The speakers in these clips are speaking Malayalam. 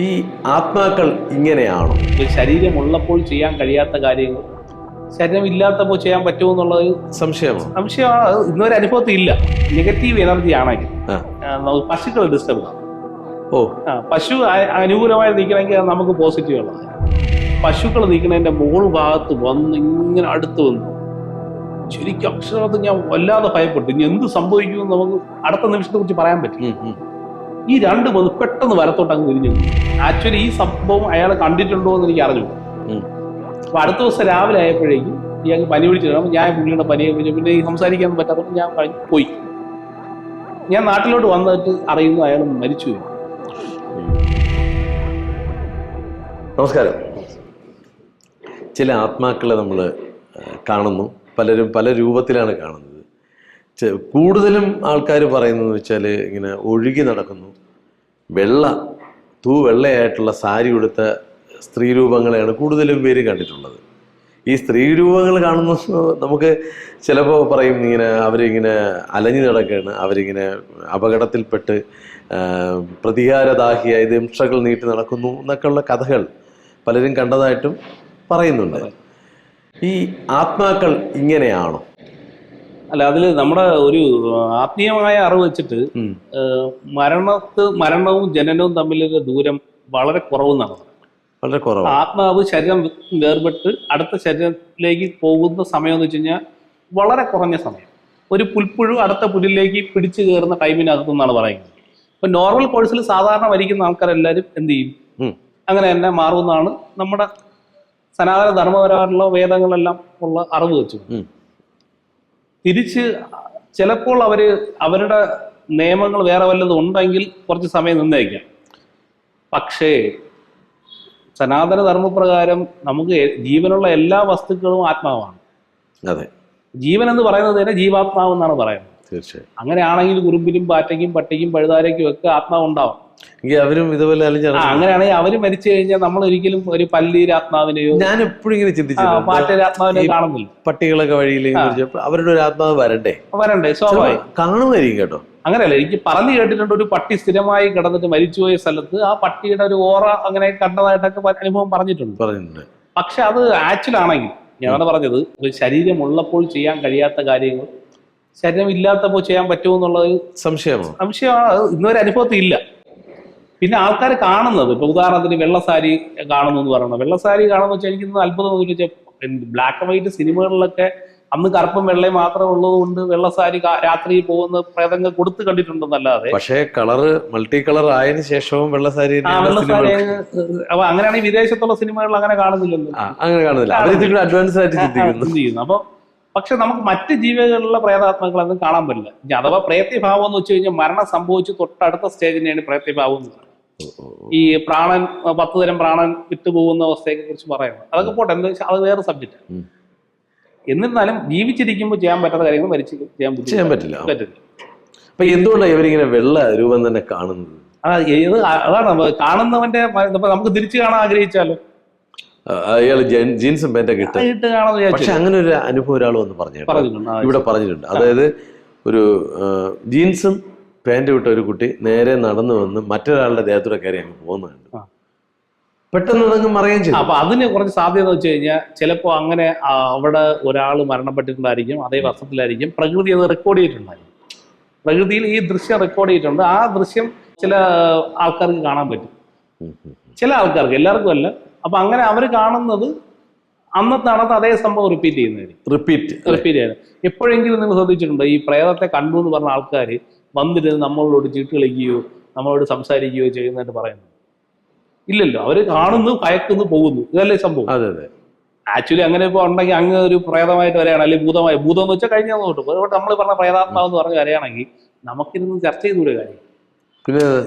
ഈ ആത്മാക്കൾ ഇങ്ങനെയാണോ? ശരീരമുള്ളപ്പോൾ ചെയ്യാൻ കഴിയാത്ത കാര്യങ്ങൾ. ശരീരം ഇല്ലാത്തപ്പോൾ ചെയ്യാൻ പറ്റുമോ എന്നുള്ളത് സംശയമാണ്. സംശയമാണ് ഇന്നൊരു അനുഭവത്തിൽ ഇല്ല. നെഗറ്റീവ് എനർജി ആണെങ്കിൽ. പശുക്കൾ ഡിസ്റ്റർബ് ആണ് ഓ. പശു അനുകൂലമായി നിൽക്കണമെങ്കിൽ നമുക്ക് പോസിറ്റീവ് ഉള്ളത് പശുക്കൾ നിൽക്കുന്നതിന്റെ മുകൾ ഭാഗത്ത് വന്ന് ഇങ്ങനെ അടുത്ത് വന്നു. ശരിക്കും അക്ഷരത്തിൽ ഞാൻ വല്ലാതെ ഭയപ്പെട്ടു. ഇനി എന്ത് സംഭവിക്കുമെന്ന് നമുക്ക് അടുത്ത നിമിഷത്തെ കുറിച്ച് പറയാൻ പറ്റും. ഈ രണ്ട് മതി പെട്ടെന്ന് വരത്തോട്ട് അങ്ങ് തിരിഞ്ഞു ആക്ച്വലി ഈ സംഭവം അയാൾ കണ്ടിട്ടുണ്ടോ എന്ന് എനിക്ക് അറിഞ്ഞു. അപ്പൊ അടുത്ത ദിവസം രാവിലെ ആയപ്പോഴേക്കും ഈ ഇയാൾക്ക് പനി പിടിച്ചിട്ട് ഞാൻ പുള്ളിയുടെ പനിയെ പിടിച്ചു പിന്നെ ഈ സംസാരിക്കാൻ പറ്റാത്തപ്പോൾ ഞാൻ കഴിഞ്ഞ് പോയി. ഞാൻ നാട്ടിലോട്ട് വന്നിട്ട് അറിയുന്നു അയാൾ മരിച്ചു. നമസ്കാരം. ചില ആത്മാക്കളെ നമ്മൾ കാണുന്നു. പലരും പല രൂപത്തിലാണ് കാണുന്നത്. കൂടുതലും ആൾക്കാർ പറയുന്നത് വെച്ചാൽ ഇങ്ങനെ ഒഴുകി നടക്കുന്നു. വെള്ള തൂ വെള്ളയായിട്ടുള്ള സാരി ഉടുത്ത സ്ത്രീ രൂപങ്ങളെയാണ് കൂടുതലും പേര് കണ്ടിട്ടുള്ളത്. ഈ സ്ത്രീ രൂപങ്ങൾ കാണുന്ന നമുക്ക് ചിലപ്പോൾ പറയും ഇങ്ങനെ അവരിങ്ങനെ അലഞ്ഞു നടക്കുകയാണ് അവരിങ്ങനെ അപകടത്തിൽപ്പെട്ട് പ്രതികാരദാഹിയായി ദംഷകൾ നീട്ടി നടക്കുന്നു എന്നൊക്കെയുള്ള കഥകൾ പലരും കണ്ടതായിട്ടും പറയുന്നുണ്ട്. ഈ ആത്മാക്കൾ ഇങ്ങനെയാണോ? അല്ല അതിൽ നമ്മുടെ ഒരു ആത്മീയമായ അറിവ് വെച്ചിട്ട്. മരണത്ത് മരണവും ജനനവും തമ്മിലുള്ള ദൂരം വളരെ കുറവ് നടന്നു വളരെ കുറവ് ആത്മാവ് ശരീരം വേർപെട്ട് അടുത്ത ശരീരത്തിലേക്ക് പോകുന്ന സമയം എന്ന് വെച്ച് കഴിഞ്ഞാൽ വളരെ കുറഞ്ഞ സമയം. ഒരു പുൽപ്പുഴു അടുത്ത പുല്ലിലേക്ക് പിടിച്ചു കയറുന്ന ടൈമിനകത്തു നിന്നാണ് പറയുന്നത്. ഇപ്പൊ നോർമൽ കോഴ്സിൽ സാധാരണ വരിക്കുന്ന ആൾക്കാരെല്ലാവരും എന്ത് ചെയ്യും? അങ്ങനെ തന്നെ മാറുമെന്നാണ് നമ്മുടെ സനാതന ധർമ്മപരമായിട്ടുള്ള വേദങ്ങളെല്ലാം ഉള്ള അറിവ് വെച്ചു. തിരിച്ച് ചിലപ്പോൾ അവർ അവരുടെ നിയമങ്ങൾ വേറെ വല്ലതും ഉണ്ടെങ്കിൽ കുറച്ച് സമയം നിന്നേക്കാം. പക്ഷേ സനാതന ധർമ്മപ്രകാരം നമുക്ക് ജീവനുള്ള എല്ലാ വസ്തുക്കളും ആത്മാവാണ്. അതെ. ജീവൻ എന്ന് പറയുന്നത് തന്നെ ജീവാത്മാവ് എന്നാണ് പറയുന്നത്. തീർച്ചയായും. അങ്ങനെയാണെങ്കിൽ കുറുമ്പിലും പാറ്റയ്ക്കും പട്ടിക്കും പഴുതാരയ്ക്കും ഒക്കെ ആത്മാവ് ഉണ്ടാവും അവരും ഇതുപോലെ അങ്ങനെയാണെങ്കിൽ അവർ മരിച്ചു കഴിഞ്ഞാൽ നമ്മൾ ഒരിക്കലും ഒരു പല്ലീരാത്മാവിനെയോ ഞാൻ എപ്പോഴും ഇങ്ങനെ പാറ്റരാത്മാവിനെയോ കാണുന്നില്ല. പട്ടികളൊക്കെ വഴിയിൽ അവരുടെ ഒരു ആത്മാവ് വരണ്ടേ? വരണ്ടേ സ്വാഭാവികം. കാണുമായിരിക്കും കേട്ടോ. അങ്ങനെയല്ല എനിക്ക് പറഞ്ഞു കേട്ടിട്ടുണ്ട് ഒരു പട്ടി സ്ഥിരമായി കിടന്നിട്ട് മരിച്ചുപോയ സ്ഥലത്ത് ആ പട്ടിയുടെ ഒരു ഓറ അങ്ങനെ കണ്ടതായിട്ടൊക്കെ അനുഭവം പറഞ്ഞിട്ടുണ്ട്. പറഞ്ഞിട്ടുണ്ട്. പക്ഷെ അത് ആക്ച്വൽ ആണെങ്കിൽ ഞാനാണ് പറഞ്ഞത് ഒരു ശരീരം ഉള്ളപ്പോൾ ചെയ്യാൻ കഴിയാത്ത കാര്യങ്ങൾ ശരീരം ഇല്ലാത്തപ്പോൾ ചെയ്യാൻ പറ്റുമോ എന്നുള്ളത് സംശയമാണ് സംശയമാണ്. ഇന്നൊരു ഇന്നുവരെ അനുഭവത്തിൽ ഇല്ല. പിന്നെ ആൾക്കാർ കാണുന്നത്. ഇപ്പൊ ഉദാഹരണത്തിന് വെള്ളസാരി കാണുന്നു എന്ന് പറയുന്നത്. വെള്ളസാരി കാണുന്ന വെച്ചാൽ എനിക്ക് അത്ഭുതം എന്ന് വെച്ചാൽ ബ്ലാക്ക് ആൻഡ് വൈറ്റ് സിനിമകളിലൊക്കെ അന്ന് കറുപ്പും വെള്ളയും മാത്രമേ ഉള്ളതുകൊണ്ട് വെള്ളസാരി രാത്രി പോകുന്ന പ്രേതങ്ങൾ കൊടുത്ത് കണ്ടിട്ടുണ്ടെന്നല്ലാതെ. പക്ഷേ കളർ മൾട്ടി കളർ ആയതിനു ശേഷവും വെള്ളസാരി അപ്പൊ അങ്ങനെയാണെങ്കിൽ വിദേശത്തുള്ള സിനിമകളിൽ അങ്ങനെ കാണുന്നില്ലല്ലോ. അങ്ങനെ കാണുന്നില്ല. അഡ്വാൻസ് ആയിട്ട് ചിന്തിക്കുന്നു. അപ്പൊ പക്ഷെ നമുക്ക് മറ്റ് ജീവികളിലുള്ള പ്രേതാത്മാക്കളൊന്നും കാണാൻ പറ്റില്ല. അഥവാ പ്രേത്യഭാവം എന്ന് വെച്ച് കഴിഞ്ഞാൽ മരണം സംഭവിച്ച് തൊട്ടടുത്ത സ്റ്റേജിനെയാണ് പ്രേത്യഭാവം എന്ന് പറയുന്നത്. ഈ പ്രാണൻ പത്ത് തരം പ്രാണൻ വിട്ടുപോകുന്ന അവസ്ഥയെ കുറിച്ച് പറയുന്നത് അതൊക്കെ പോട്ടെ എന്താ വെച്ചാൽ അത് വേറെ സബ്ജക്റ്റ്. എന്നിരുന്നാലും ജീവിച്ചിരിക്കുമ്പോൾ ചെയ്യാൻ പറ്റാത്ത കാര്യങ്ങൾ മരിച്ചു ചെയ്യാൻ ചെയ്യാൻ പറ്റില്ല. പറ്റില്ല. അപ്പൊ എന്തുകൊണ്ടാണ് ഇവരിങ്ങനെ വെള്ള രൂപം തന്നെ കാണുന്നത്? അതായത് ഏത് അതാണ് കാണുന്നവന്റെ നമുക്ക് തിരിച്ചു കാണാൻ ആഗ്രഹിച്ചാലോ? അയാൾ ജീൻസും പാന്റൊക്കെ ഇട്ട്. പക്ഷെ അങ്ങനെ ഒരു അനുഭവം ഒരാൾ വന്ന് പറഞ്ഞു ഇവിടെ പറഞ്ഞിട്ടുണ്ട്. അതായത് ഒരു ജീൻസും പാന്റും വിട്ട ഒരു കുട്ടി നേരെ നടന്നു വന്ന് മറ്റൊരാളുടെ ദേഹത്തൂടെ കയറി അങ്ങ് പോകുന്നുണ്ട്. പെട്ടെന്ന് അതങ്ങ് മറിയാൻ ചെയ്യും അപ്പൊ അതിന് കുറച്ച് സാധ്യത എന്ന് വെച്ച് കഴിഞ്ഞാൽ ചിലപ്പോൾ അങ്ങനെ അവിടെ ഒരാൾ മരണപ്പെട്ടിട്ടുണ്ടായിരിക്കും അതേ വർഷത്തിലായിരിക്കും പ്രകൃതി അത് റെക്കോർഡ് ചെയ്തിട്ടുണ്ടായിരിക്കും. പ്രകൃതിയിൽ ഈ ദൃശ്യം റെക്കോർഡ് ചെയ്തിട്ടുണ്ട്. ആ ദൃശ്യം ചില ആൾക്കാർക്ക് കാണാൻ പറ്റും. ചില ആൾക്കാർക്ക് എല്ലാവർക്കും അല്ല. അപ്പൊ അങ്ങനെ അവർ കാണുന്നത് അന്നത്തെ നടന്ന അതേ സംഭവം റിപ്പീറ്റ് ചെയ്യുന്നതായിരിക്കും. റിപ്പീറ്റ് റിപ്പീറ്റ് ചെയ്യുന്നത്. എപ്പോഴെങ്കിലും നിങ്ങൾ ശ്രദ്ധിച്ചിട്ടുണ്ടോ? ഈ പ്രേതത്തെ കണ്ടു എന്ന് പറഞ്ഞ ആൾക്കാർ വന്നിട്ട് നമ്മളോട് ചീട്ട് കളിക്കുകയോ നമ്മളോട് സംസാരിക്കുകയോ ചെയ്യുന്നതായിട്ട് പറയുന്നു. ഇല്ലല്ലോ അവർ കാണുന്നു ഭയക്കുന്നു പോകുന്നു. ഇതല്ലേ സംഭവം. അതെ അതെ. ആക്ച്വലി അങ്ങനെ ഇപ്പൊ ഉണ്ടെങ്കിൽ അങ്ങ് ഒരു പ്രേതമായിട്ട് വരികയാണ് അല്ലെങ്കിൽ ഭൂതമായി ഭൂതം എന്ന് വെച്ചാൽ കഴിഞ്ഞ തൊട്ട്. നമ്മൾ പറഞ്ഞ പ്രേതാത്മാവ് എന്ന് പറഞ്ഞ് വരികയാണെങ്കിൽ നമുക്കിരുന്ന് ചർച്ച ചെയ്തൂടെ കാര്യം.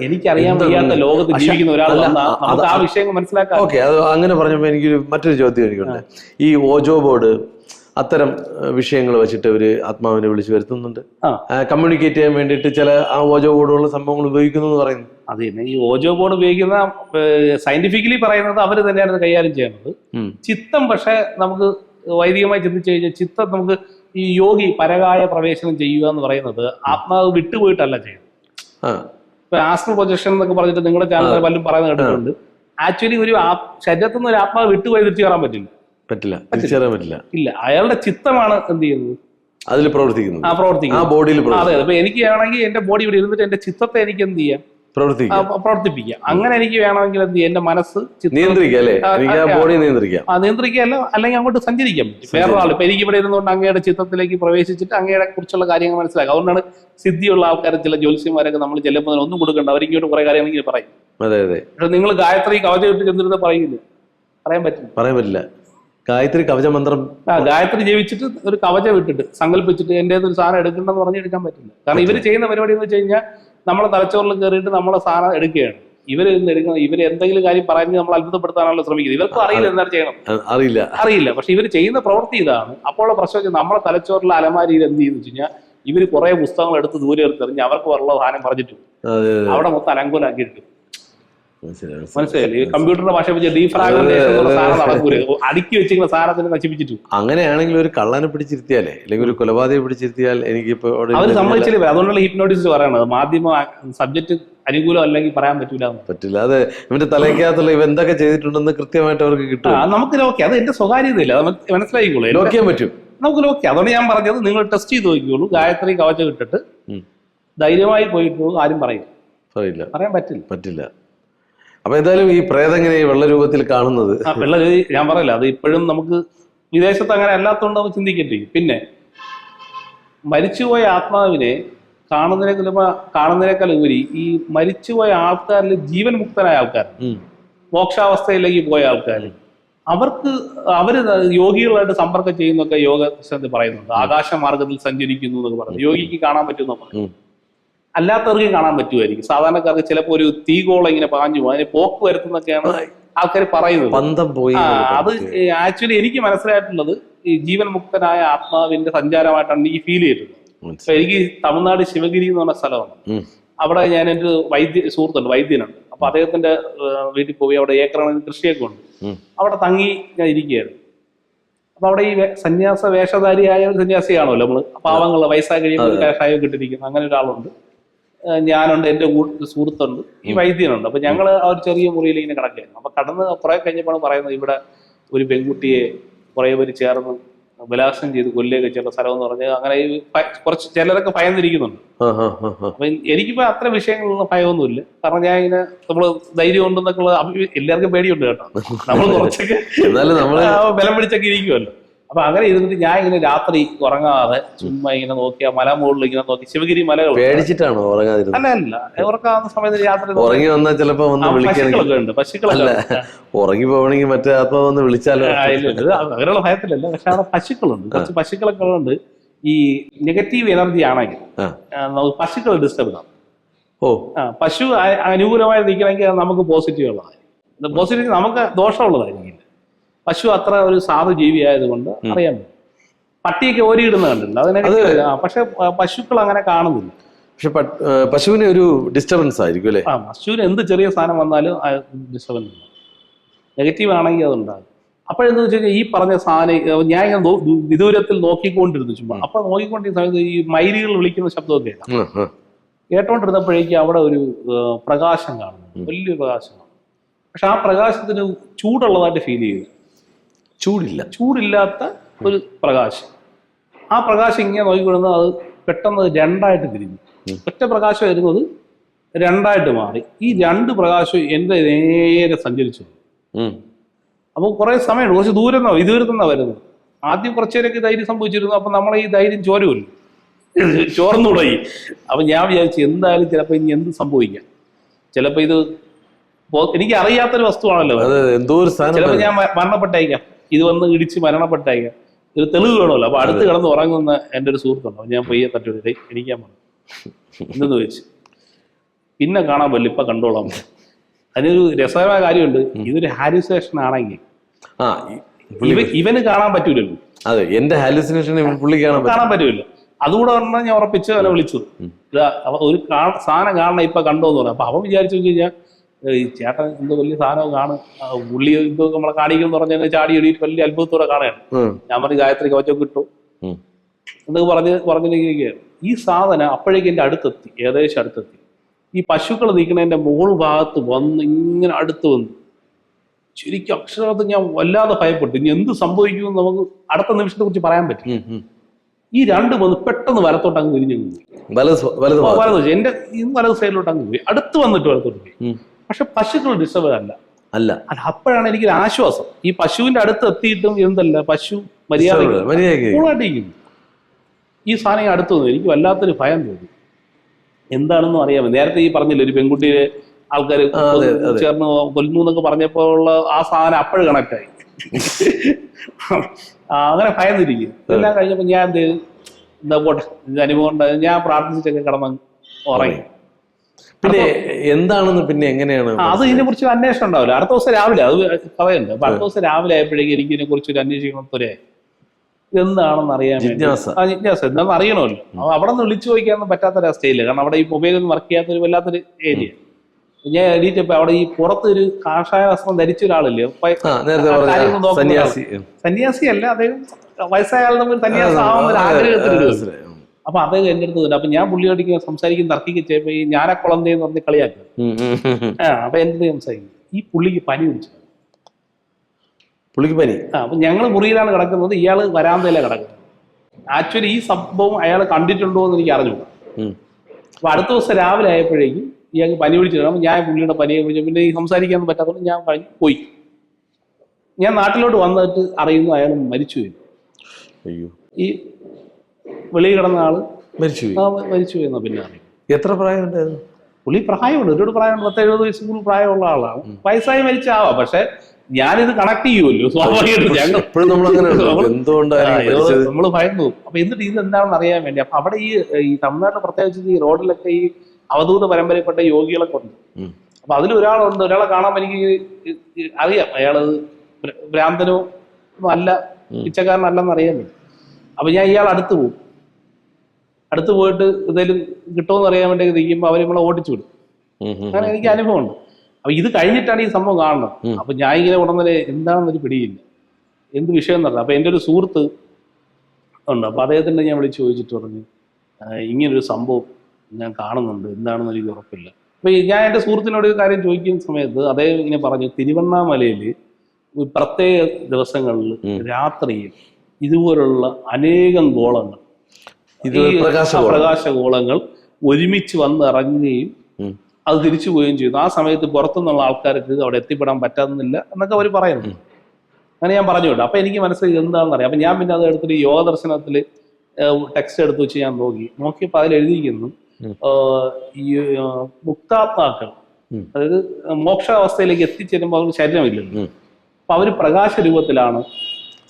എനിക്കറിയാൻ വയ്യാത്ത ലോകത്ത് ജീവിക്കുന്ന ഒരാൾ നമുക്ക് ആ വിഷയങ്ങൾ മനസ്സിലാക്കാം ഓക്കെ അത് അങ്ങനെ പറഞ്ഞപ്പോൾ എനിക്ക് മറ്റൊരു ചോദ്യം എനിക്കുണ്ട്. ഈ ഓജോ ബോർഡ് അത്തരം വിഷയങ്ങൾ വെച്ചിട്ട് ഒരു ആത്മാവിനെ വിളിച്ചു വരുത്തുന്നുണ്ട്. കമ്മ്യൂണിക്കേറ്റ് ചെയ്യാൻ വേണ്ടിയിട്ട് ചില ആ ഓജോ ബോർഡുള്ള സംഭവങ്ങൾ ഉപയോഗിക്കുന്നു എന്ന് പറയുന്നു. അതെ ഈ ഓജോ ബോർഡ് ഉപയോഗിക്കുന്ന സയന്റിഫിക്കലി പറയുന്നത് അവർ തന്നെയാണ് കൈകാര്യം ചെയ്യുന്നത്. ചിത്തം പക്ഷെ നമുക്ക് വൈദികമായി ചിന്തിച്ചു കഴിഞ്ഞാൽ ചിത്തം നമുക്ക് ഈ യോഗി പരകായ പ്രവേശനം ചെയ്യുക എന്ന് പറയുന്നത് ആത്മാവ് വിട്ടുപോയിട്ടല്ല ചെയ്യുന്നത്. ആസ്ട്രൽ പ്രൊജക്ഷൻ എന്നൊക്കെ പറഞ്ഞിട്ട് നിങ്ങളുടെ ചാനലിൽ പലരും പറയുന്നത് കേട്ടിട്ടുണ്ട്. ആക്ച്വലി ഒരു ശരീരത്തിൽ നിന്ന് ഒരു ആത്മാവ് വിട്ടുപോയി തിരിച്ചു കയറാൻ പറ്റില്ല. പറ്റില്ല. തിരിച്ചറിയാൻ പറ്റില്ല. ഇല്ല അയാളുടെ ചിത്തമാണ് എന്ത് ചെയ്യുന്നത്? അതിൽ പ്രവർത്തിക്കുന്നത് ആ ആ പ്രവർത്തിക്കുന്നത് ബോഡിയിൽ ആ, അതെ അപ്പൊ എനിക്ക് വേണമെങ്കിൽ എന്റെ ബോഡി ഇവിടെ ഇരുന്നിട്ട് എന്റെ ചിത്തത്തെ എനിക്ക് എന്ത് ചെയ്യാം? പ്രവർത്തിപ്പിക്കാം. അങ്ങനെ എനിക്ക് വേണമെങ്കിൽ എന്ത് ചെയ്യാം? എന്റെ മനസ്സ് നിയന്ത്രിക്കാം ആ നിയന്ത്രിക്കുകയല്ല അല്ലെങ്കിൽ അങ്ങോട്ട് സഞ്ചരിക്കാം. വേറെ ആൾ ഇപ്പൊ എനിക്ക് ഇവിടെ ഇരുന്നുകൊണ്ട് അങ്ങയുടെ ചിത്രത്തിലേക്ക് പ്രവേശിച്ചിട്ട് അങ്ങയുടെ കുറിച്ചുള്ള കാര്യങ്ങൾ മനസ്സിലാക്കുക. അതുകൊണ്ടാണ് സിദ്ധിയുള്ള ആൾക്കാരെ ചില ജ്യോത്സ്യന്മാരൊക്കെ നമ്മൾ ചെല്ലുമ്പോൾ ഒന്നും കൊടുക്കണ്ട. അവരിങ്ങോട്ട് കുറെ കാര്യങ്ങൾ പറയും. അതെ അതെ. പക്ഷെ നിങ്ങൾ ഗായത്രി കവച ഇട്ട് ചെന്നിരുന്ന പറയില്ല? പറയാൻ പറ്റില്ല. പറയാൻ പറ്റില്ല. ഗായത്രി കവച മന്ത്രം. ആ ഗായത്രി ജീവിച്ചിട്ട് ഒരു കവചം ഇട്ടിട്ട് സങ്കല്പിച്ചിട്ട് എന്റെ ഒരു സാധനം എടുക്കണ്ടെന്ന് പറഞ്ഞ് എടുക്കാൻ പറ്റില്ല. കാരണം ഇവർ ചെയ്യുന്ന പരിപാടി എന്ന് വെച്ച് കഴിഞ്ഞാൽ നമ്മളെ തലച്ചോറിൽ കയറിയിട്ട് നമ്മളെ സാധനം എടുക്കുകയാണ്. ഇവർ എടുക്കുന്നത് എടുക്കുന്ന ഇവർ എന്തെങ്കിലും കാര്യം പറഞ്ഞ് നമ്മൾ അത്ഭുതപ്പെടുത്താനാണല്ലോ ശ്രമിക്കുന്നത്. ഇവർക്ക് അറിയില്ല എന്താണ് ചെയ്യണം. അറിയില്ല. അറിയില്ല. പക്ഷെ ഇവർ ചെയ്യുന്ന പ്രവൃത്തി ഇതാണ്. അപ്പോൾ പ്രശ്നം നമ്മളെ തലച്ചോറിലെ അലമാരിയിൽ എന്ത് ചെയ്യുന്നു വെച്ച് കഴിഞ്ഞാൽ ഇവർ കുറെ പുസ്തകങ്ങൾ എടുത്ത് ദൂരെ എടുത്തെറിഞ്ഞ് അവർക്ക് വരള്ള സാധനം പറഞ്ഞിട്ടു അവിടെ മൊത്തം അലങ്കോലാക്കിയിട്ട്. മനസ്സിലായി, കമ്പ്യൂട്ടറിന്റെ ഭാഷ വെച്ച് ഡീഫ്രാഗ്മെന്റേഷൻ നടക്കൂല? അടുക്കി വെച്ചിരിക്കുന്ന സാധനത്തിന് നശിപ്പിച്ചിട്ടു. അങ്ങനെയാണെങ്കിൽ ഒരു കള്ളനെ പിടിച്ചിരുത്തിയാലേ അല്ലെങ്കിൽ ഒരു കൊലപാതകം പിടിച്ചിരുത്തിയാൽ എനിക്കിപ്പോ അവർ സമ്മതിച്ചില്ല. അതുകൊണ്ടുള്ള ഹിപ്നോട്ടിസ്റ്റ് പറയണത്. മാധ്യമ സബ്ജക്ട് അനുകൂലം അല്ലെങ്കിൽ പറയാൻ പറ്റൂല പറ്റില്ല. അതെ ഇവന്റെ തലയ്ക്കകത്തുള്ള ഇവ എന്തൊക്കെ ചെയ്തിട്ടുണ്ടെന്ന് കൃത്യമായിട്ട് അവർക്ക് കിട്ടും. നമുക്ക് നോക്കി അത് എന്റെ സ്വകാര്യതയില്ല നമുക്ക് മനസ്സിലായിക്കോളൂ. നോക്കിയാൻ പറ്റും. നമുക്ക് നോക്കി അതുകൊണ്ട് ഞാൻ പറഞ്ഞത് നിങ്ങൾ ടെസ്റ്റ് ചെയ്ത് നോക്കിക്കോളൂ. ഗായത്രി കവചം ഇട്ടിട്ട് ധൈര്യമായി പോയിട്ട് ആരും പറയും പറയില്ല. പറയാൻ പറ്റില്ല. പറ്റില്ല. അപ്പൊ എന്തായാലും ഈ പ്രേതം എങ്ങനെ ഈ വെള്ള രൂപത്തിൽ കാണുന്നത്? ആ വെള്ള ഞാൻ പറയില്ല. അത് ഇപ്പോഴും നമുക്ക് വിദേശത്ത് അങ്ങനെ അല്ലാത്തതുകൊണ്ട് അവർ ചിന്തിക്കേണ്ടി പിന്നെ മരിച്ചുപോയ ആത്മാവിനെ കാണുന്നതിനേക്കാൾ കാണുന്നതിനേക്കാൾ ഉപരി ഈ മരിച്ചുപോയ ആൾക്കാരിൽ ജീവൻ മുക്തനായ ആൾക്കാർ മോക്ഷാവസ്ഥയിലേക്ക് പോയ ആൾക്കാർ അവർക്ക് അവർ യോഗികളായിട്ട് സമ്പർക്കം ചെയ്യുന്നൊക്കെ യോഗ പറയുന്നുണ്ട് പറയുന്നുണ്ട്. ആകാശമാർഗത്തിൽ സഞ്ചരിക്കുന്നു എന്നൊക്കെ പറയുന്നത് യോഗിക്ക് കാണാൻ പറ്റുന്ന ഉം. അല്ലാത്തവർക്ക് കാണാൻ പറ്റുമായിരിക്കും. സാധാരണക്കാർക്ക് ചിലപ്പോൾ ഒരു തീകോളം ഇങ്ങനെ പാഞ്ഞു പോകും. അതിന് പോക്ക് വരുത്തുന്നൊക്കെയാണ് ആൾക്കാർ പറയുന്നത്. പന്തം പോയി അത് ആക്ച്വലി എനിക്ക് മനസ്സിലായിട്ടുള്ളത് ഈ ജീവൻ മുക്തനായ ആത്മാവിന്റെ സഞ്ചാരമായിട്ടാണ് എനിക്ക് ഫീൽ ചെയ്തത്. എനിക്ക് തമിഴ്നാട് ശിവഗിരി എന്ന് പറഞ്ഞ സ്ഥലമാണ് അവിടെ ഞാൻ എന്റെ ഒരു വൈദ്യ സുഹൃത്തുണ്ട് വൈദ്യനാണ്. അപ്പൊ അദ്ദേഹത്തിന്റെ വീട്ടിൽ പോയി അവിടെ ഏക്കറാണ് കൃഷിയൊക്കെ ഉണ്ട്. അവിടെ തങ്ങി ഞാൻ ഇരിക്കുകയായിരുന്നു അപ്പൊ അവിടെ ഈ സന്യാസ വേഷധാരിയായ ഒരു സന്യാസിയാണല്ലോ നമ്മൾ. പാവങ്ങൾ വയസ്സായി കഴിയുമ്പോൾ കഷായം കിട്ടിരിക്കുന്നു അങ്ങനെ ഒരാളുണ്ട്. ഞാനുണ്ട് എന്റെ കൂട്ട് സുഹൃത്തുണ്ട് ഈ വൈദ്യനുണ്ട്. അപ്പൊ ഞങ്ങൾ ആ ഒരു ചെറിയ മുറിയിൽ ഇങ്ങനെ കിടക്കുകയായിരുന്നു. അപ്പൊ കടന്ന് കുറെ കഴിഞ്ഞപ്പോഴാണ് പറയുന്നത് ഇവിടെ ഒരു പെൺകുട്ടിയെ കുറെ പേര് ചേർന്ന് ബലാസം ചെയ്ത് കൊല്ലുകയൊക്കെ ചെയ്ത സ്ഥലം എന്ന് പറഞ്ഞാൽ അങ്ങനെ ഈ കുറച്ച് ചിലരൊക്കെ ഭയന്നിരിക്കുന്നുണ്ട്. അപ്പൊ എനിക്കിപ്പോ അത്ര വിഷയങ്ങളൊന്നും ഭയമൊന്നുമില്ല. കാരണം ഞാൻ ഇങ്ങനെ നമ്മൾ ധൈര്യം ഉണ്ടെന്നൊക്കെ ഉള്ള അഭി- എല്ലാവർക്കും പേടിയുണ്ട് കേട്ടോ. നമ്മൾ കുറച്ചൊക്കെ എന്നാലും നമ്മൾ ആ, ബലം പിടിച്ചൊക്കെ ഇരിക്കുമല്ലോ അപ്പൊ അങ്ങനെ ഇരുന്നിട്ട് ഞാൻ ഇങ്ങനെ രാത്രി ഉറങ്ങാതെ ചുമ്മാ ഇങ്ങനെ നോക്കിയ മല മുകളിൽ ഇങ്ങനെ നോക്കി ശിവഗിരി മലകൾ പേടിച്ചിട്ടാണോ ഉറങ്ങാതിരുന്നത്? അല്ല അല്ല. ഉറക്കാവുന്ന സമയത്ത് രാത്രി ഉറങ്ങി വന്നാൽ ചിലപ്പോ വന്ന് പശുക്കളൊക്കെ ഉണ്ട് പശുക്കളൊക്കെ ഉറങ്ങി പോവണമെങ്കിൽ മറ്റേ ആത്മാവ് വന്ന് വിളിച്ചാലോ? അങ്ങനെയുള്ള ഭയത്തിലല്ല. പക്ഷെ അവിടെ പശുക്കളുണ്ട്. കുറച്ച് പശുക്കളൊക്കെ ഉണ്ട് ഈ നെഗറ്റീവ് എനർജി ആണെങ്കിൽ പശുക്കൾ ഡിസ്റ്റർബ് ആണ് ഓ. പശു അനുകൂലമായി നിൽക്കണമെങ്കിൽ നമുക്ക് പോസിറ്റീവ് ഉള്ളതായിരിക്കും. പോസിറ്റീവ് നമുക്ക് ദോഷമുള്ളതായിരിക്കും പശു അത്ര ഒരു സാധു ജീവി ആയതുകൊണ്ട് അറിയാൻ പറ്റും. പട്ടിയൊക്കെ ഓരിയിടുന്ന കണ്ടിട്ടുണ്ട്. അതിനെ പക്ഷെ പശുക്കൾ അങ്ങനെ കാണുന്നില്ല. പക്ഷെ പശുവിനെ ഒരു ഡിസ്റ്റർബൻസ് ആയിരിക്കും അല്ലേ? ആ പശുവിന് എന്ത് ചെറിയ സാധനം വന്നാലും ഡിസ്റ്റർബൻസ് നെഗറ്റീവ് ആണെങ്കിൽ അതുണ്ടാകും അപ്പോഴെന്ന് വെച്ച് കഴിഞ്ഞാൽ ഈ പറഞ്ഞ സാധനം ഞാൻ ഇങ്ങനെ വിദൂരത്തിൽ നോക്കിക്കൊണ്ടിരുന്നു ചുമ്മാ. അപ്പൊ നോക്കിക്കൊണ്ടിരുന്ന സമയത്ത് ഈ മൈലികൾ വിളിക്കുന്ന ശബ്ദമൊക്കെ. കേട്ടോണ്ടിരുന്നപ്പോഴേക്കും അവിടെ ഒരു പ്രകാശം കാണുന്നു. വലിയ പ്രകാശം പക്ഷെ ആ പ്രകാശത്തിന് ചൂടുള്ളതായിട്ട് ഫീൽ ചെയ്തു ചൂടില്ല. ചൂടില്ലാത്ത ഒരു പ്രകാശം. ആ പ്രകാശം ഇങ്ങനെ നോക്കിക്കൊടുന്നത് അത് പെട്ടെന്ന് രണ്ടായിട്ട് തിരിഞ്ഞു. ഒറ്റ പ്രകാശം വരുന്നത് രണ്ടായിട്ട് മാറി. ഈ രണ്ട് പ്രകാശം എന്റെ നേരെ സഞ്ചരിച്ചു. അപ്പൊ അപ്പോൾ കുറെ സമയമുണ്ട് കുറച്ച് ദൂരം നിന്നാ ഇതുവരത്തു നിന്നാ വരുന്നത്. ആദ്യം കുറച്ചു ധൈര്യം സംഭവിച്ചിരുന്നു അപ്പൊ നമ്മളെ ഈ ധൈര്യം ചോരവില്ല. ചോർന്നു തുടങ്ങി അപ്പൊ ഞാൻ വിചാരിച്ചു എന്തായാലും ചിലപ്പോ ഇനി എന്ത് സംഭവിക്കാം? ചിലപ്പോ ഇത് എനിക്ക് അറിയാത്തൊരു വസ്തുവാണല്ലോ അത്. എന്തോ ഒരു ചിലപ്പോ സാധനം ഞാൻ മരണപ്പെട്ടേക്കാം. ഇത് വന്ന് ഇടിച്ച് മരണപ്പെട്ടായി. ഒരു തെളിവ് വേണമല്ലോ. അപ്പൊ അടുത്ത് കിടന്ന് ഉറങ്ങുന്ന എന്റെ ഒരു സുഹൃത്തുണ്ടോ. ഞാൻ പയ്യെ തട്ടി എനിക്കാൻ പറഞ്ഞു എന്തെന്ന് ചോദിച്ചു. പിന്നെ കാണാൻ പറ്റില്ല. ഇപ്പൊ കണ്ടോളാം. അതിനൊരു രസകരമായ കാര്യമുണ്ട്. ഇതൊരു ഹാലുസേഷൻ ആണെങ്കിൽ ഇവന് കാണാൻ പറ്റൂലല്ലോ. അതെ എന്റെ ഹാലുസിനേഷൻ പുള്ളി കാണാൻ പറ്റൂല. അതുകൂടെ പറഞ്ഞാൽ ഞാൻ ഉറപ്പിച്ച് അവനെ വിളിച്ചു. ഒരു സാധനം കാണണം ഇപ്പൊ കണ്ടോന്ന് പറഞ്ഞു. അപ്പൊ അവൻ വിചാരിച്ചു കഴിഞ്ഞാൽ ഈ ചേട്ടൻ എന്തോ വലിയ സാധനവും കാണും. പുള്ളി എന്തോ നമ്മളെ കാണിക്കും എന്ന് പറഞ്ഞാൽ ചാടി എടി വലിയ അത്ഭുതത്തോടെ കാണുകയാണ്. ഞാൻ പറഞ്ഞു ഗായത്രി കവചം കിട്ടും. എന്ന് എന്നൊക്കെ പറഞ്ഞ് പറഞ്ഞിരിക്കുകയാണ്. ഈ സാധനം അപ്പോഴേക്കും എന്റെ അടുത്തെത്തി ഏകദേശം അടുത്തെത്തി. ഈ പശുക്കൾ നിൽക്കുന്നതിന്റെ മുകൾ ഭാഗത്ത് വന്ന് ഇങ്ങനെ അടുത്ത് വന്ന്. ശരിക്കും അക്ഷരാർത്ഥം ഞാൻ വല്ലാതെ ഭയപ്പെട്ടു. ഇനി എന്ത് സംഭവിക്കുമെന്ന് നമുക്ക് അടുത്ത നിമിഷത്തെ കുറിച്ച് പറയാൻ പറ്റും. ഈ രണ്ട് വന്ന് പെട്ടെന്ന് വലത്തോട്ട് അങ്ങ് തിരിഞ്ഞു വലത് വലത്. എന്റെ വലത് സൈഡിലോട്ട് അങ്ങ് പോയി. അടുത്ത് വന്നിട്ട് വലത്തോട്ട് പോയി. പക്ഷെ പശുക്കൾ ഡിസ്റ്റർബ് അല്ല. അല്ല അപ്പോഴാണ് എനിക്ക് ആശ്വാസം. ഈ പശുവിന്റെ അടുത്ത് എത്തിയിട്ടും എന്തല്ല? പശു മര്യാദ ഈ സാധനം അടുത്ത് വന്നു. എനിക്ക് വല്ലാത്തൊരു ഭയം തോന്നി. എന്താണെന്ന് അറിയാമോ നേരത്തെ ഈ പറഞ്ഞില്ല ഒരു പെൺകുട്ടിയെ ആൾക്കാർ. ചേർന്ന് കൊല്ലുന്നു എന്നൊക്കെ പറഞ്ഞപ്പോൾ ഉള്ള ആ സാധനം അപ്പോഴും കണക്ട് ആയി ഭയം അങ്ങനെ ഭയന്നിരിക്കും ഇതെല്ലാം കഴിഞ്ഞപ്പോൾ ഞാൻ എന്ത്? എന്താ പോട്ടെ അനുഭവം ഉണ്ടായി. ഞാൻ പ്രാർത്ഥിച്ചിട്ടൊക്കെ കിടന്ന് ഉറങ്ങി. പിന്നെ എന്താണെന്ന് പിന്നെ എങ്ങനെയാണ് അത് ഇതിനെ കുറിച്ച് അന്വേഷണം ഉണ്ടാവില്ല. അടുത്ത ദിവസം രാവിലെ അത് കഥയുണ്ട് അപ്പൊ അടുത്ത ദിവസം രാവിലെ ആയപ്പോഴേക്കും എനിക്ക് ഇതിനെ കുറിച്ച് ഒരു അന്വേഷിക്കണം അന്വേഷിക്കണത്തൊരേ എന്താണെന്ന് അറിയാൻ ജിജ്ഞാസ. ആ ജിജ്ഞാസ. എന്താണെന്ന് അറിയണമല്ലോ. അപ്പൊ അവിടെ നിന്ന് വിളിച്ചു ചോദിക്കാൻ പറ്റാത്തൊരവസ്ഥയില്ല കാരണം അവിടെ ഈ മൊബൈൽ ഒന്നും വർക്ക് ചെയ്യാത്തൊരു വല്ലാത്തൊരു ഏരിയ ഞാൻ എണീറ്റപ്പോ അവിടെ ഈ പുറത്ത് ഒരു കാഷായ വസ്ത്രം ധരിച്ച ഒരാളില്ലേ? സന്യാസി സന്യാസി. അല്ല അദ്ദേഹം വയസ്സായ ആളുടെ സന്യാസം ആവാൻ ഒരു ആഗ്രഹത്തിൽ അപ്പൊ അദ്ദേഹം എന്റെ അടുത്ത് തന്നെ. അപ്പൊ ഞാൻ പുള്ളിയോടിക്ക് സംസാരിക്കും തർക്കിക്കും ചെയ്യുമ്പോ ഈ ഞാനാ എന്ന് പറഞ്ഞ് കളിയാക്കുക ആ അപ്പൊ എന്റെ സംസാരിക്കും. ഈ പുള്ളിക്ക് പനി പിടിച്ചു. പുള്ളിക്ക് പനി? ആ അപ്പൊ ഞങ്ങൾ മുറിയിലാണ് കിടക്കുന്നത്. ഇയാൾ വരാന്തയിലാണ് കിടക്കുന്നത്. ആക്ച്വലി ഈ സംഭവം അയാൾ കണ്ടിട്ടുണ്ടോ എന്ന് എനിക്ക് അറിഞ്ഞു. അപ്പൊ അടുത്ത ദിവസം രാവിലെ ആയപ്പോഴേക്കും ഇയാൾക്ക് പനി പിടിച്ചു. അപ്പൊ ഞാൻ പുള്ളിയുടെ പനിയെ പിടിച്ചു പിന്നെ ഈ സംസാരിക്കാൻ പറ്റാത്തതുകൊണ്ട് ഞാൻ പറഞ്ഞു പോയി. ഞാൻ നാട്ടിലോട്ട് വന്നിട്ട് അറിയുന്നു അയാൾ മരിച്ചു അയ്യോ. ഈ വെളിയിൽ കിടന്ന ആൾ മരിച്ചു ആ മരിച്ചു പോയെന്നാ പിന്നെ അറിയും എത്ര പ്രായം പുളി പുള്ളി പ്രായമുണ്ട്. ഒരുപാട് പ്രായമുണ്ട്. പത്ത് എഴുപത് വയസ്സ് കൂടുതൽ പ്രായമുള്ള ആളാണ്. വയസ്സായി മരിച്ചാവാം. പക്ഷെ ഞാനിത് കണക്ട് ചെയ്യുമല്ലോ. സ്വാഭാവികമായിട്ടും ഞങ്ങൾ എപ്പോഴും നമ്മൾ അങ്ങനെ നമ്മൾ എന്തുകൊണ്ടായിരിക്കും മരിച്ചത്? നമ്മൾ ഭയന്നു. അപ്പൊ എന്നിട്ട് ഇത് എന്താണെന്ന് അറിയാൻ വേണ്ടി. അപ്പൊ അവിടെ ഈ ഈ തമിഴ്നാട്ടിൽ പ്രത്യേകിച്ച് ഈ റോഡിലൊക്കെ ഈ അവധൂത പരമ്പരയിൽപ്പെട്ട യോഗികളൊക്കെ ഉണ്ട്. ഉം. അപ്പൊ അതിൽ ഒരാളുണ്ട്. ഒരാളെ കാണാൻ എനിക്ക് ഈ- ഈ അറിയാം. അയാൾ ഭ്ര- ഭ്രാന്തനോ ഒന്നും അല്ല പിച്ചക്കാരനല്ലെന്ന് അറിയാൻ പറ്റും അപ്പൊ ഞാൻ ഇയാൾ അടുത്ത് പോകും. അടുത്ത് പോയിട്ട് എന്തെങ്കിലും കിട്ടുമെന്ന് അറിയാൻ വേണ്ടി നിൽക്കുമ്പോൾ അവർ നമ്മളെ ഓടിച്ചു വിടും. അങ്ങനെ എനിക്ക് അനുഭവമുണ്ട്. അപ്പൊ ഇത് കഴിഞ്ഞിട്ടാണ് ഈ സംഭവം കാണുന്നത്. അപ്പൊ ഞാൻ ഇങ്ങനെ ഉടനെ എന്താണെന്നൊരു പിടിയില്ല. എന്ത് വിഷയം എന്ന് പറഞ്ഞത് അപ്പൊ എന്റെ ഒരു സുഹൃത്ത് ഉണ്ട്. അപ്പൊ അദ്ദേഹത്തിന്റെ ഞാൻ വിളിച്ച് ചോദിച്ചിട്ട് പറഞ്ഞു "ആ, ഇങ്ങനൊരു സംഭവം ഞാൻ കാണുന്നുണ്ട്. എന്താണെന്ന് എനിക്ക് ഉറപ്പില്ല. അപ്പൊ ഞാൻ എന്റെ സുഹൃത്തിനോട് ഒരു കാര്യം ചോദിക്കുന്ന സമയത്ത് അദ്ദേഹം ഇങ്ങനെ പറഞ്ഞു തിരുവണ്ണാമലയിൽ പ്രത്യേക ദിവസങ്ങളിൽ. രാത്രിയിൽ ഇതുപോലുള്ള അനേകം ഗോളങ്ങൾ ഈ പ്രകാശഗോളം. പ്രകാശഗോളങ്ങൾ ഒരുമിച്ച് വന്ന് ഇറങ്ങുകയും. അത് തിരിച്ചു പോവുകയും ചെയ്തു. ആ സമയത്ത് പുറത്തുനിന്നുള്ള ആൾക്കാർക്ക് അവിടെ എത്തിപ്പെടാൻ പറ്റുന്നില്ല എന്നൊക്കെ അവർ പറയുന്നു. അങ്ങനെ ഞാൻ പറഞ്ഞു വിട്ടു അപ്പൊ എനിക്ക് മനസ്സിൽ എന്താണെന്ന് അറിയാം അപ്പൊ ഞാൻ പിന്നെ അത് എടുത്തിട്ട് യോഗ ദർശനത്തിൽ ടെക്സ്റ്റ് എടുത്ത് വെച്ച് ഞാൻ നോക്കി. നോക്കിയപ്പോൾ അതിൽ എഴുതിയിരിക്കുന്നു ഈ മുക്താത്മാക്കൾ. അതായത് മോക്ഷാവസ്ഥയിലേക്ക് എത്തിച്ചേരുമ്പോൾ അവർക്ക് ശരീരമില്ലല്ലോ. അപ്പൊ അവർ പ്രകാശ രൂപത്തിലാണ്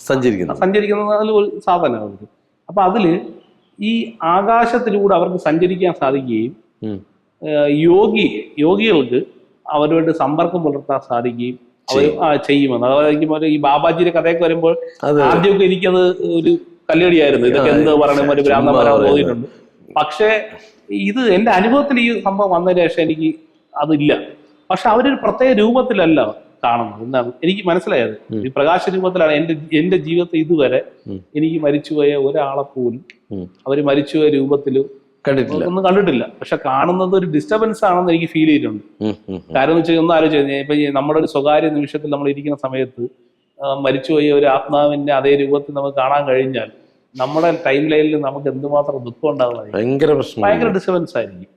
സഞ്ചരിക്കുന്നത്. സഞ്ചരിക്കുന്നത്. അതിൽ ഒരു സാധനമാണ് അവർക്ക്. അപ്പൊ അതിൽ ഈ ആകാശത്തിലൂടെ അവർക്ക് സഞ്ചരിക്കാൻ സാധിക്കുകയും യോഗി യോഗികൾക്ക് അവരുമായിട്ട് സമ്പർക്കം പുലർത്താൻ സാധിക്കുകയും അവർ ചെയ്യുമെന്ന്. അതായത് ഈ ബാബാജിയുടെ കഥയൊക്കെ വരുമ്പോൾ ആദ്യമൊക്കെ എനിക്കത് ഒരു കല്ലടിയായിരുന്നു. ഇതൊക്കെ എന്ത് പറയണം ഒരു. തോന്നിയിട്ടുണ്ട്. പക്ഷേ ഇത് എന്റെ അനുഭവത്തിൽ ഈ സംഭവം വന്നതിന് ശേഷം എനിക്ക് അതില്ല. പക്ഷെ അവരൊരു പ്രത്യേക രൂപത്തിലല്ല കാണുന്നത്. എന്താണ് എനിക്ക് മനസ്സിലായത് ഈ പ്രകാശ രൂപത്തിലാണ് എന്റെ എന്റെ ജീവിതത്തിൽ ഇതുവരെ എനിക്ക് മരിച്ചുപോയ ഒരാളെ പോലും. അവർ മരിച്ചുപോയ രൂപത്തിൽ കണ്ടിട്ടില്ല. ഒന്നും കണ്ടിട്ടില്ല. പക്ഷെ കാണുന്നത് ഒരു ഡിസ്റ്റർബൻസ് ആണെന്ന് എനിക്ക് ഫീൽ ചെയ്തിട്ടുണ്ട്. കാരണം വെച്ചാൽ ഒന്ന് ആലോചിച്ചു ഇപ്പൊ നമ്മുടെ ഒരു സ്വകാര്യ നിമിഷത്തിൽ നമ്മൾ ഇരിക്കുന്ന സമയത്ത് മരിച്ചുപോയ ഒരു ആത്മാവിന്റെ അതേ രൂപത്തിൽ നമുക്ക് കാണാൻ കഴിഞ്ഞാൽ നമ്മുടെ ടൈം ലൈനിൽ നമുക്ക് എന്തുമാത്രം ദുഃഖം ഉണ്ടാകുന്നതായിരിക്കും. ഭയങ്കര ഡിസ്റ്റർബൻസ് ആയിരിക്കും.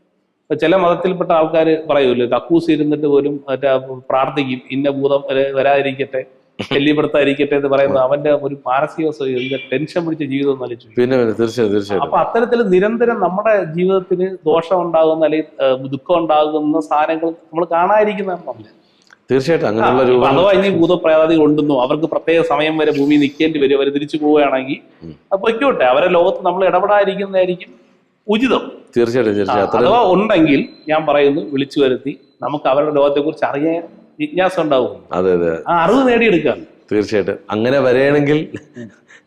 ഇപ്പൊ ചില മതത്തിൽപ്പെട്ട ആൾക്കാർ പറയൂല്ലോ കക്കൂസ് ഇരുന്നിട്ട് പോലും മറ്റേ പ്രാർത്ഥിക്കും ഇന്ന ഭൂതം വര- വരാതിരിക്കട്ടെ ശല്യപ്പെടുത്താതിരിക്കട്ടെ എന്ന് പറയുന്നത് അവന്റെ ഒരു മാനസിക ടെൻഷൻ പിടിച്ച ജീവിതം നലിച്ചു പിന്നെ തീർച്ചയായും അപ്പൊ അത്തരത്തിൽ നിരന്തരം നമ്മുടെ ജീവിതത്തിന് ദോഷം ഉണ്ടാകുന്ന അല്ലെങ്കിൽ ദുഃഖം ഉണ്ടാകുന്ന സാധനങ്ങൾ നമ്മൾ കാണാതിരിക്കുന്നതാണ് തീർച്ചയായിട്ടും അങ്ങനെയുള്ള രൂപം അഥവാ ഇനി ഭൂതപ്രേതാദികൾ ഉണ്ടെന്നോ അവർക്ക് പ്രത്യേക സമയം വരെ ഭൂമി നിൽക്കേണ്ടി വരും അവർ തിരിച്ചു പോവുകയാണെങ്കിൽ അപ്പൊ പൊയ്ക്കോട്ടെ അവരെ ലോകത്ത് നമ്മൾ ഇടപെടാതിരിക്കുന്നതായിരിക്കും. ഉചിതം. തീർച്ചയായിട്ടും തീർച്ചയായിട്ടും. തീർച്ചയായും അഥവാ ഉണ്ടെങ്കിൽ ഞാൻ പറയുന്നു വിളിച്ചു വരുത്തി നമുക്ക് അവരുടെ ലോകത്തെ കുറിച്ച് അറിയാൻ ജിജ്ഞാസ ഉണ്ടാവും. അതെ അതെ. ആ അറിവ് നേടിയെടുക്കാം. തീർച്ചയായിട്ടും. അങ്ങനെ വരികയാണെങ്കിൽ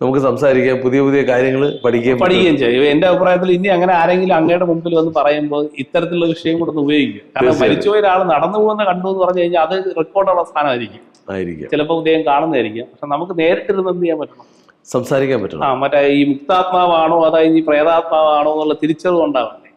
നമുക്ക് സംസാരിക്കാം പുതിയ പുതിയ കാര്യങ്ങൾ പഠിക്കുകയും. പഠിക്കുകയും ചെയ്യും. എന്റെ അഭിപ്രായത്തിൽ ഇനി അങ്ങനെ ആരെങ്കിലും അങ്ങയുടെ മുമ്പിൽ വന്ന് പറയുമ്പോൾ ഇത്തരത്തിലുള്ള വിഷയം കൂടെ ഒന്ന് ഉപയോഗിക്കുക. കാരണം. മരിച്ചുപോയ ഒരാൾ നടന്നു പോകുന്ന കണ്ടു എന്ന് പറഞ്ഞു കഴിഞ്ഞാൽ അത് റെക്കോർഡുള്ള സ്ഥാനമായിരിക്കും ആയിരിക്കാം. ചിലപ്പോൾ ഉദയം കാണുന്നതായിരിക്കും. പക്ഷെ നമുക്ക് നേരിട്ടിരുന്ന് എന്ത് ചെയ്യാൻ പറ്റണം? സംസാരിക്കാൻ പറ്റും ആ മറ്റേ ഈ മുക്താത്മാവാണോ അതായത് ഈ പ്രേതാത്മാവാണോ എന്നുള്ള തിരിച്ചറിവ് ഉണ്ടാവണം